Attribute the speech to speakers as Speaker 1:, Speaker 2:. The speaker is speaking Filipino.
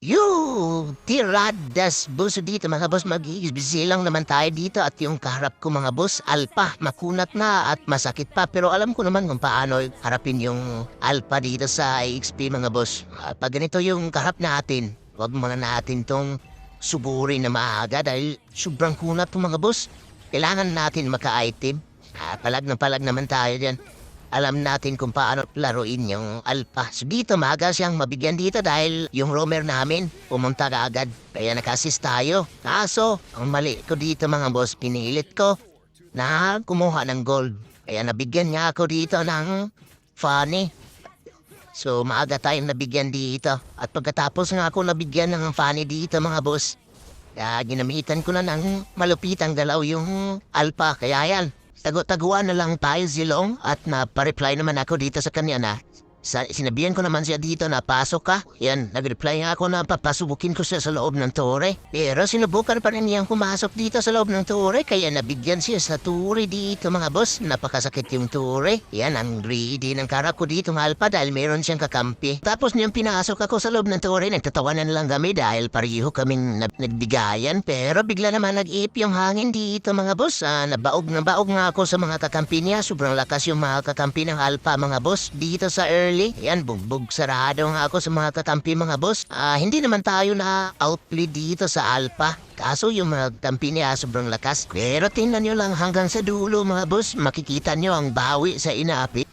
Speaker 1: Yo, tiradas buso dito mga boss, mag-busy lang naman tayo dito at yung kaharap ko mga boss, alpa, makunat na at masakit pa pero alam ko naman kung paano harapin yung alpa dito sa XP mga boss. At pag ganito yung kaharap natin, wag muna natin tong suburin na maaga dahil sobrang kunat po mga boss. Kailangan natin maka-item. Ah, palag na palag naman tayo dyan alam natin kung paano laruin yung alpha. So dito maaga siyang mabigyan dito dahil yung roamer namin pumunta ka agad. Kaya nakasis tayo. Kaso, ang mali ko dito mga boss, pinilit ko na kumuha ng gold. Kaya nabigyan niya ako dito ng funny. So maaga tayong nabigyan dito. At pagkatapos nga ako nabigyan ng funny dito mga boss, kaya ginamitan ko na ng malupitang galaw yung alpha. Kaya yan, Tago-taguan na lang tayo, Zilong, at napareply naman ako dito sa kanya na sa, sinabihan ko naman siya dito na pasok ka. Yan, nag-reply nga ako na papasubukin ko siya sa loob ng tore. Pero sinubukan pa rin niyang pumasok dito sa loob ng tore kaya nabigyan siya sa tore dito mga boss. Napakasakit yung tore. Yan, ang greedy ng karap ko dito ng alpa dahil meron siyang kakampi. Tapos niyang pinasok ako sa loob ng tore, nagtatawanan lang kami dahil pareho kaming nag- nagbigayan. Pero bigla naman nag-iip yung hangin dito mga boss. Ah, nabaog na baog nga ako sa mga kakampi niya. Sobrang lakas yung mga kakampi ng alpa mga boss dito sa early. Yan, bugbog sarado nga ako sa mga kakampi mga boss. Ah, hindi naman tayo na outplay dito sa alpha. Kaso yung mga kampi niya sobrang lakas. Pero tingnan nyo lang hanggang sa dulo mga boss. Makikita nyo ang bawi sa inaapi.